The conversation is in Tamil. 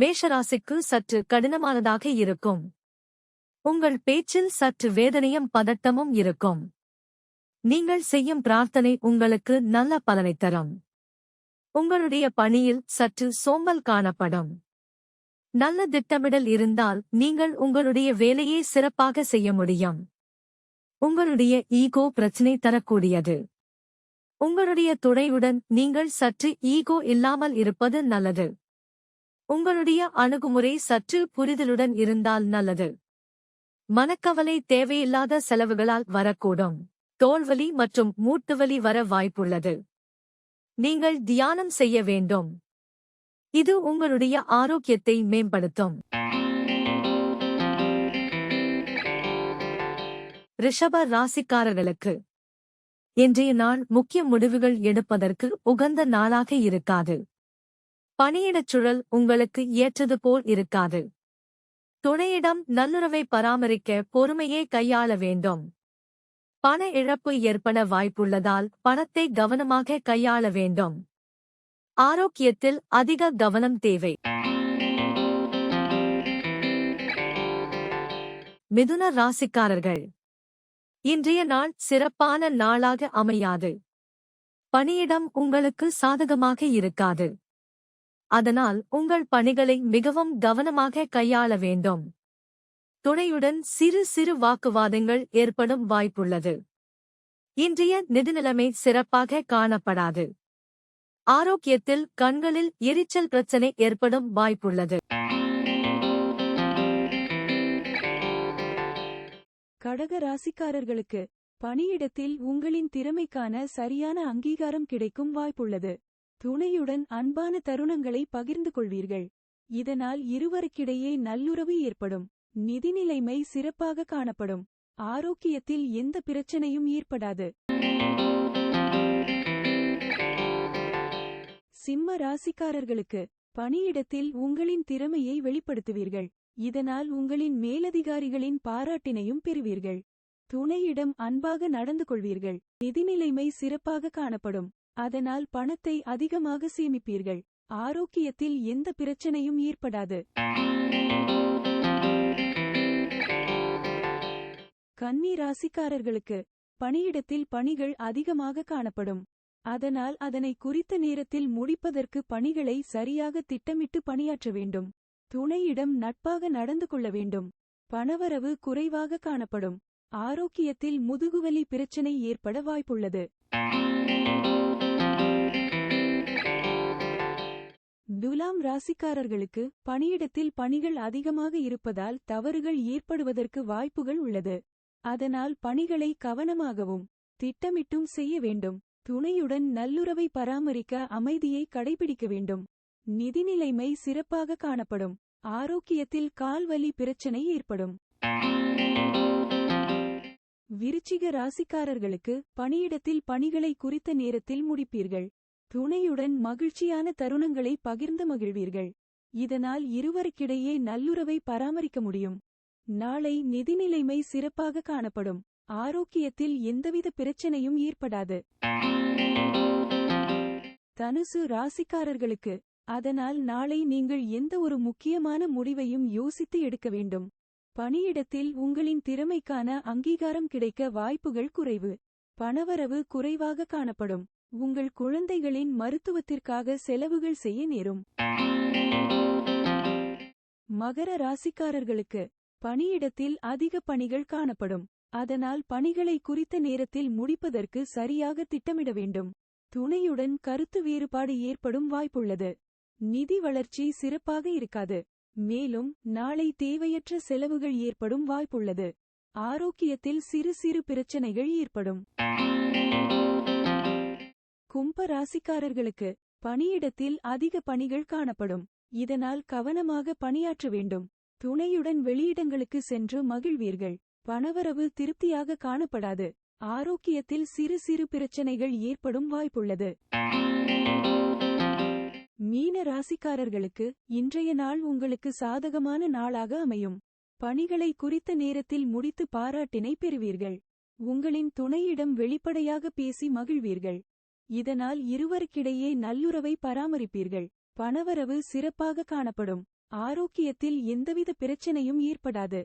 மேஷராசிக்கு சற்று கடினமானதாக இருக்கும். உங்கள் பேச்சில் சற்று வேதனையும் பதட்டமும் இருக்கும். நீங்கள் செய்யும் பிரார்த்தனை உங்களுக்கு நல்ல பலனை தரும். உங்களுடைய பணியில் சற்று சோம்பல் காணப்படும். நல்ல திட்டமிடல் இருந்தால் நீங்கள் உங்களுடைய வேலையை சிறப்பாக செய்ய முடியும். உங்களுடைய ஈகோ பிரச்சினை தரக்கூடியது. உங்களுடைய துணையுடன் நீங்கள் சற்று ஈகோ இல்லாமல் இருப்பது நல்லது. உங்களுடைய அணுகுமுறை சற்று புரிதலுடன் இருந்தால் நல்லது. மனக்கவலை தேவையில்லாத செலவுகளால் வரக்கூடும். தோல்வலி மற்றும் மூட்டுவலி வர வாய்ப்புள்ளது. நீங்கள் தியானம் செய்ய வேண்டும். இது உங்களுடைய ஆரோக்கியத்தை மேம்படுத்தும். ரிஷப ராசிக்காரர்களுக்கு இன்றைய நாள் முக்கிய முடிவுகள் எடுப்பதற்கு உகந்த நாளாக இருக்காது. பணியிடச் சுழல் உங்களுக்கு ஏற்றது போல் இருக்காது. துணையிடம் நல்லுறவை பராமரிக்க பொறுமையே கையாள வேண்டும். பண இழப்பு ஏற்பட வாய்ப்புள்ளதால் பணத்தை கவனமாக கையாள வேண்டும். ஆரோக்கியத்தில் அதிக கவனம் தேவை. மிதுன ராசிக்காரர்கள். இன்றைய நாள் சிறப்பான நாளாக அமையாது. பணியிடம் உங்களுக்கு சாதகமாக இருக்காது. அதனால் உங்கள் பணிகளை மிகவும் கவனமாக கையாள வேண்டும். துணையுடன் சிறு சிறு வாக்குவாதங்கள் ஏற்படும் வாய்ப்புள்ளது. இன்றைய நிதிநிலைமை சிறப்பாக காணப்படாது. ஆரோக்கியத்தில் கண்களில் எரிச்சல் பிரச்சனை ஏற்படும் வாய்ப்புள்ளது. கடக ராசிக்காரர்களுக்கு பணியிடத்தில் உங்களின் திறமைக்கான சரியான அங்கீகாரம் கிடைக்கும் வாய்ப்புள்ளது. துணையுடன் அன்பான தருணங்களை பகிர்ந்து கொள்வீர்கள். இதனால் இருவருக்கிடையே நல்லுறவு ஏற்படும். நிதிநிலைமை சிறப்பாக காணப்படும். ஆரோக்கியத்தில் எந்த பிரச்சனையும் ஏற்படாது. சிம்ம ராசிக்காரர்களுக்கு பணியிடத்தில் உங்களின் திறமையை வெளிப்படுத்துவீர்கள். இதனால் உங்களின் மேலதிகாரிகளின் பாராட்டினையும் பெறுவீர்கள். துணையிடம் அன்பாக நடந்து கொள்வீர்கள். நிதிநிலைமை சிறப்பாக காணப்படும். அதனால் பணத்தை அதிகமாக சேமிப்பீர்கள். ஆரோக்கியத்தில் எந்த பிரச்சனையும் ஏற்படாது. கன்னி ராசிக்காரர்களுக்கு பணியிடத்தில் பணிகள் அதிகமாக காணப்படும். அதனால் அதனை குறித்த நேரத்தில் முடிப்பதற்கு பணிகளை சரியாக திட்டமிட்டு பணியாற்ற வேண்டும். துணையிடம் நட்பாக நடந்து கொள்ள வேண்டும். பணவரவு குறைவாக காணப்படும். ஆரோக்கியத்தில் முதுகுவலி பிரச்சனை ஏற்பட வாய்ப்புள்ளது. துலாம் ராசிக்காரர்களுக்கு பணியிடத்தில் பணிகள் அதிகமாக இருப்பதால் தவறுகள் ஏற்படுவதற்கு வாய்ப்புகள் உள்ளது. அதனால் பணிகளை கவனமாகவும் திட்டமிட்டும் செய்ய வேண்டும். துணையுடன் நல்லுறவை பராமரிக்க அமைதியை கடைபிடிக்க வேண்டும். நிதிநிலைமை சிறப்பாக காணப்படும். ஆரோக்கியத்தில் கால்வலி பிரச்சனை ஏற்படும். விருச்சிக ராசிக்காரர்களுக்கு பணியிடத்தில் பணிகளை குறித்த நேரத்தில் முடிப்பீர்கள். துணையுடன் மகிழ்ச்சியான தருணங்களை பகிர்ந்து மகிழ்வீர்கள். இதனால் இருவருக்கிடையே நல்லுறவை பராமரிக்க முடியும். நாளை நிதிநிலைமை சிறப்பாக காணப்படும். ஆரோக்கியத்தில் எந்தவித பிரச்சனையும் ஏற்படாது. தனுசு ராசிக்காரர்களுக்கு அதனால் நாளை நீங்கள் எந்த ஒரு முக்கியமான முடிவையும் யோசித்து எடுக்க வேண்டும். பணியிடத்தில் உங்களின் திறமைக்கான அங்கீகாரம் கிடைக்க வாய்ப்புகள் குறைவு. பணவரவு குறைவாக காணப்படும். உங்கள் குழந்தைகளின் மருத்துவத்திற்காக செலவுகள் செய்ய நேரும். மகர ராசிக்காரர்களுக்கு பணியிடத்தில் அதிக பணிகள் காணப்படும். அதனால் பணிகளை குறித்த நேரத்தில் முடிப்பதற்கு சரியாக திட்டமிட வேண்டும். துணையுடன் கருத்து வேறுபாடு ஏற்படும் வாய்ப்புள்ளது. நிதி வளர்ச்சி சிறப்பாக இருக்காது. மேலும் நாளை தேவையற்ற செலவுகள் ஏற்படும் வாய்ப்புள்ளது. ஆரோக்கியத்தில் சிறு சிறு பிரச்சனைகள் ஏற்படும். கும்ப ராசிக்காரர்களுக்கு பணியிடத்தில் அதிக பணிகள் காணப்படும். இதனால் கவனமாக பணியாற்ற வேண்டும். துணையுடன் வெளியிடங்களுக்கு சென்று மகிழ்வீர்கள். பணவரவு திருப்தியாக காணப்படாது. ஆரோக்கியத்தில் சிறு சிறு பிரச்சனைகள் ஏற்படும் வாய்ப்புள்ளது. மீன ராசிக்காரர்களுக்கு இன்றைய நாள் உங்களுக்கு சாதகமான நாளாக அமையும். பணிகளை குறித்த நேரத்தில் முடித்து பாராட்டினை பெறுவீர்கள். உங்களின் துணையிடம் வெளிப்படையாக பேசி மகிழ்வீர்கள். இதனால் இருவருக்கிடையே நல்லுறவை பராமரிப்பீர்கள். பணவரவு சிறப்பாக காணப்படும். ஆரோக்கியத்தில் எந்தவித பிரச்சனையும் ஏற்படாது.